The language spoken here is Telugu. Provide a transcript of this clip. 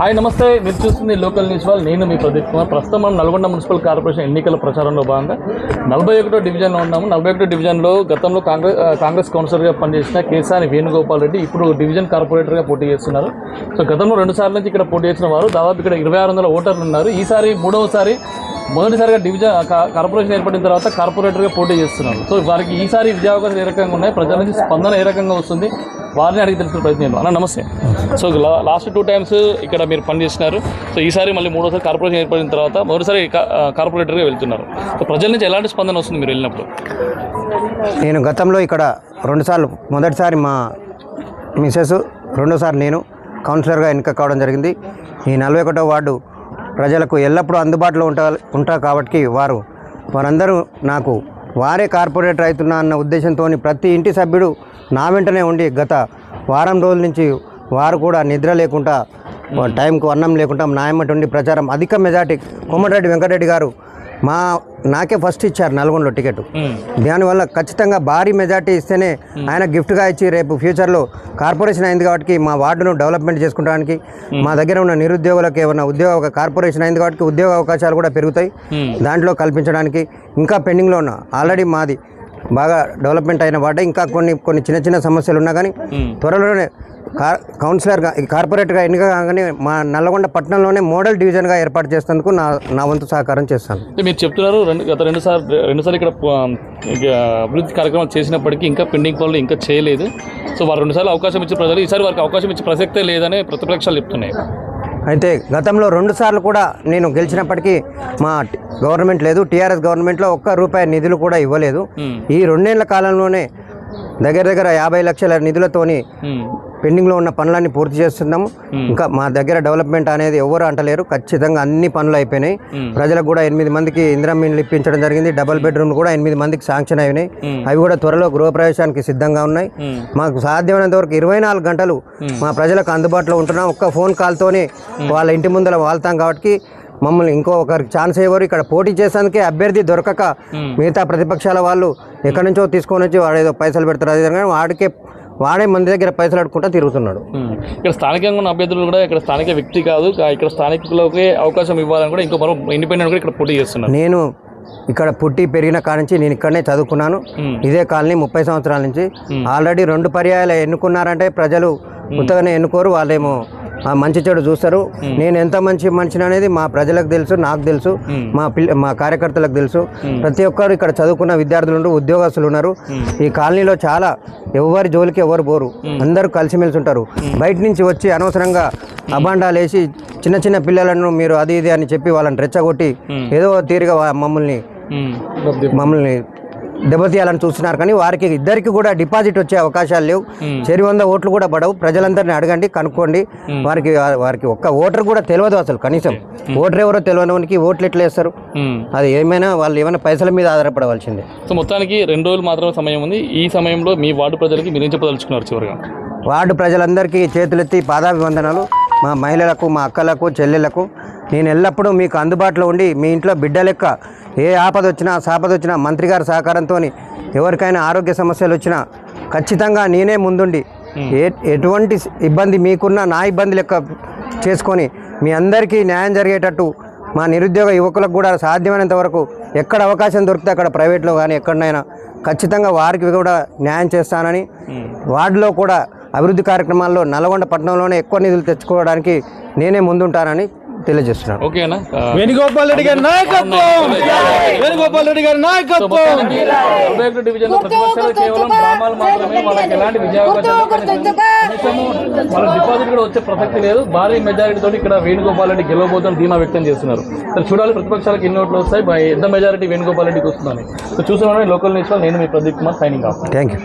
హాయ్ నమస్తే. మీరు చూస్తుంది లోకల్ న్యూస్ వాళ్ళు. నేను మీ ప్రదీప్ కుమార్. ప్రస్తుతం మనం నల్గొండ మున్సిపల్ కార్పొరేషన్ ఎన్నికల ప్రచారంలో భాగంగా నలభై ఒకటో డివిజన్లో ఉన్నాము. నలభై ఒకటో డివిజన్లో గతంలో కాంగ్రెస్ కాంగ్రెస్ కౌన్సిలర్గా పనిచేసిన కేసాని వేణుగోపాల్ రెడ్డి ఇప్పుడు డివిజన్ కార్పొరేటర్గా పోటీ చేస్తున్నారు. సో గతంలో రెండు సార్లు నుంచి ఇక్కడ పోటీ చేసిన వారు దాదాపు ఇక్కడ ఇరవై ఆరు వందల ఓటర్లు ఉన్నారు. ఈసారి మూడవసారి మొదటిసారిగా డివిజన్ కార్పొరేషన్ ఏర్పడిన తర్వాత కార్పొరేటర్గా పోటీ చేస్తున్నారు. సో వారికి ఈసారి విద్యావకాశాలు ఏ రకంగా ఉన్నాయి? ప్రజల నుంచి స్పందన ఏ రకంగా వస్తుంది? వారిని అడిగి తెలుసుకునే ప్రయత్నం చేద్దాం. అన్న నమస్తే. సో లాస్ట్ టూ టైమ్స్ ఇక్కడ మీరు పనిచేసినారు సో ఈసారి మళ్ళీ మూడోసారి కార్పొరేషన్ ఏర్పడిన తర్వాత మొదటిసారి కార్పొరేటర్గా వెళ్తున్నారు. సో ప్రజల నుంచి ఎలాంటి స్పందన వస్తుంది మీరు వెళ్ళినప్పుడు? నేను గతంలో ఇక్కడ రెండుసార్లు మొదటిసారి మా మిసెస్ రెండోసారి నేను కౌన్సిలర్గా ఎన్నిక కావడం జరిగింది. ఈ నలభై ఒకటో వార్డు ప్రజలకు ఎల్లప్పుడూ అందుబాటులో ఉంటా ఉంటా కాబట్టి వారు వారందరూ నాకు వారే కార్పొరేటర్ అవుతున్నా అన్న ఉద్దేశంతో ప్రతి ఇంటి సభ్యుడు నా వెంటనే ఉండి గత వారం రోజుల నుంచి వారు కూడా నిద్ర లేకుండా టైంకు అన్నం లేకుండా నాయమటి ఉండి ప్రచారం అధిక మెజార్టీ కోమటిరెడ్డి వెంకటరెడ్డి గారు మా నాకే ఫస్ట్ ఇచ్చారు నల్గొండలో టికెట్ దానివల్ల ఖచ్చితంగా భారీ మెజార్టీ ఇస్తేనే ఆయన గిఫ్ట్గా ఇచ్చి రేపు ఫ్యూచర్లో కార్పొరేషన్ అయింది కాబట్టి మా వార్డును డెవలప్మెంట్ చేసుకోవడానికి మా దగ్గర ఉన్న నిరుద్యోగులకు ఏమైనా ఉద్యోగ కార్పొరేషన్ అయింది కాబట్టి ఉద్యోగ అవకాశాలు కూడా పెరుగుతాయి. దాంట్లో కల్పించడానికి ఇంకా పెండింగ్లో ఉన్న ఆల్రెడీ మాది బాగా డెవలప్మెంట్ అయిన వార్డే ఇంకా కొన్ని కొన్ని చిన్న చిన్న సమస్యలు ఉన్నా కానీ త్వరలోనే కౌన్సిలర్గా కార్పొరేట్గా ఎన్నిక కాగానే మా నల్లగొండ పట్టణంలోనే మోడల్ డివిజన్గా ఏర్పాటు చేసేందుకు నా నా వంతు సహకారం చేస్తాను మీరు చెప్తున్నారు రెండు గత రెండు సార్లు రెండు సార్లు ఇక్కడ అభివృద్ధి కార్యక్రమాలు చేసినప్పటికీ ఇంకా పెండింగ్ పనులు ఇంకా చేయలేదు సో వారు రెండుసార్లు అవకాశం ఇచ్చే ప్రజలు ఈసారి వారికి అవకాశం ఇచ్చే ప్రసక్తే లేదని ప్రతిపక్షాలు చెప్తున్నాయి అయితే గతంలో రెండు సార్లు కూడా నేను గెలిచినప్పటికీ మా గవర్నమెంట్ లేదు టీఆర్ఎస్ గవర్నమెంట్లో ఒక్క రూపాయి నిధులు కూడా ఇవ్వలేదు. ఈ రెండేళ్ళ కాలంలోనే దగ్గర దగ్గర యాభై లక్షల నిధులతోని. పెండింగ్లో ఉన్న పనులన్నీ పూర్తి చేస్తున్నాము. ఇంకా మా దగ్గర డెవలప్మెంట్ అనేది ఎవరు అంటలేరు. ఖచ్చితంగా అన్ని పనులు అయిపోయినాయి. ప్రజలకు కూడా ఎనిమిది మందికి ఇందిరా మీన్లు ఇప్పించడం జరిగింది. డబుల్ బెడ్రూమ్ కూడా ఎనిమిది మందికి శాంక్షన్ అయినాయి. అవి కూడా త్వరలో గృహప్రవేశానికి సిద్ధంగా ఉన్నాయి. మాకు సాధ్యమైనంత వరకు ఇరవై నాలుగు గంటలు మా ప్రజలకు అందుబాటులో ఉంటున్నాం. ఒక్క ఫోన్ కాల్తోనే వాళ్ళ ఇంటి ముందర వాళ్తాం కాబట్టి మమ్మల్ని ఇంకో ఒకరికి ఛాన్స్ ఇవ్వరు ఇక్కడ పోటీ చేసేందుకే అభ్యర్థి దొరకక మిగతా ప్రతిపక్షాల వాళ్ళు ఎక్కడి నుంచో తీసుకొని వచ్చి వాడు ఏదో పైసలు పెడతారు అది వాడికే వాడే మంది దగ్గర పైసలు అడుకుంటా తిరుగుతున్నాడు. ఇక్కడ స్థానికంగా ఉన్న అభ్యర్థులు కూడా ఇక్కడ స్థానిక వ్యక్తి కాదు ఇక్కడ స్థానికులకి అవకాశం ఇవ్వాలని కూడా ఇంకో మరో ఇండిపెండెంట్ కూడా ఇక్కడ పోటీ చేస్తున్నారు. నేను ఇక్కడ పుట్టి పెరిగిన కాడ నుంచి నేను ఇక్కడనే చదువుకున్నాను. ఇదే కాలనీ ముప్పై సంవత్సరాల నుంచి. ఆల్రెడీ రెండు పర్యాయాలు ఎన్నుకున్నారంటే ప్రజలు ఉత్తగానే ఎన్నుకోరు వాళ్ళేమో ఆ మంచి చెడు చూస్తారు. నేను ఎంత మంచి మనిషిని అనేది మా ప్రజలకు తెలుసు నాకు తెలుసు మా పిల్ల మా కార్యకర్తలకు తెలుసు. ప్రతి ఒక్కరు ఇక్కడ చదువుకున్న విద్యార్థులు ఉన్నారు ఉద్యోగస్తులు ఉన్నారు. ఈ కాలనీలో చాలా ఎవరి జోలికి ఎవరు పోరు. అందరూ కలిసిమెలిసి ఉంటారు. బయట నుంచి వచ్చి అనవసరంగా అబాండాలు వేసి చిన్న చిన్న పిల్లలను మీరు అది ఇది అని చెప్పి వాళ్ళని రెచ్చగొట్టి ఏదో తీరుగా మమ్మల్ని మ్మ్. మమ్మల్ని దెబ్బతీయాలని చూస్తున్నారు. కానీ వారికి ఇద్దరికి కూడా డిపాజిట్ వచ్చే అవకాశాలు లేవు. చెరి వంద ఓట్లు కూడా పడవు. ప్రజలందరినీ అడగండి కనుక్కోండి. వారికి వారికి ఒక్క ఓటర్ కూడా తెలియదు అసలు కనీసం. ఓటర్ ఎవరో తెలియనివానికి ఓట్లు ఎట్లా వేస్తారు. అది ఏమైనా వాళ్ళు ఏమైనా పైసల మీద ఆధారపడవలసిందే. సో మొత్తానికి రెండు రోజులు మాత్రమే సమయం ఉంది. ఈ సమయంలో మీ వార్డు ప్రజలకి మీరేం చెప్పదలుచుకున్నారు చివరిగా? వార్డు ప్రజలందరికీ చేతులెత్తి పాదాభివందనాలు. మా మహిళలకు మా అక్కలకు చెల్లెలకు నేను ఎల్లప్పుడూ మీకు అందుబాటులో ఉండి మీ ఇంట్లో బిడ్డ లెక్క ఏ ఆపద వచ్చినా సాపద వచ్చినా మంత్రి గారి సహకారంతో ఎవరికైనా ఆరోగ్య సమస్యలు వచ్చినా ఖచ్చితంగా నేనే ముందుండి. ఏ ఎటువంటి ఇబ్బంది మీకున్నా నా ఇబ్బంది లెక్క చేసుకొని మీ అందరికీ న్యాయం జరిగేటట్టు మా నిరుద్యోగ యువకులకు కూడా సాధ్యమైనంత వరకు ఎక్కడ అవకాశం దొరికితే అక్కడ ప్రైవేట్లో కానీ ఎక్కడనైనా ఖచ్చితంగా వారికి కూడా న్యాయం చేస్తానని వార్డులో కూడా అభివృద్ధి కార్యక్రమాల్లో నల్గొండ పట్టణంలోనే ఎక్కువ నిధులు తెచ్చుకోవడానికి నేనే ముందుంటానని తెలియజేస్తున్నాను. ఓకేనా? వేణుగోపాల్ రెడ్డి గారి నాయకత్వం! వేణుగోపాల్ రెడ్డి గారి నాయకత్వం! డివిజన్ ప్రతిపక్షాలు కేవలం డ్రామాలు మాత్రమే వాళ్ళకి ఎలాంటి విజయావకాశాలు వాళ్ళ డిపాజిట్ కూడా వచ్చే ప్రసక్తి లేదు. భారీ మెజారిటీ తోటి ఇక్కడ వేణుగోపాల్ రెడ్డి గెలవబోతుందని ధీమా వ్యక్తం చేస్తున్నారు. సో చూడాలి ప్రతిపక్షాలకు ఎన్ని ఓట్లు వస్తాయి? ఎంత మెజారిటీ వేణుగోపాల్ రెడ్డికి వస్తుందని. సో చూసిన లోకల్ న్యూస్లో నేను మీ Pradeep Kumar signing off. Thank you.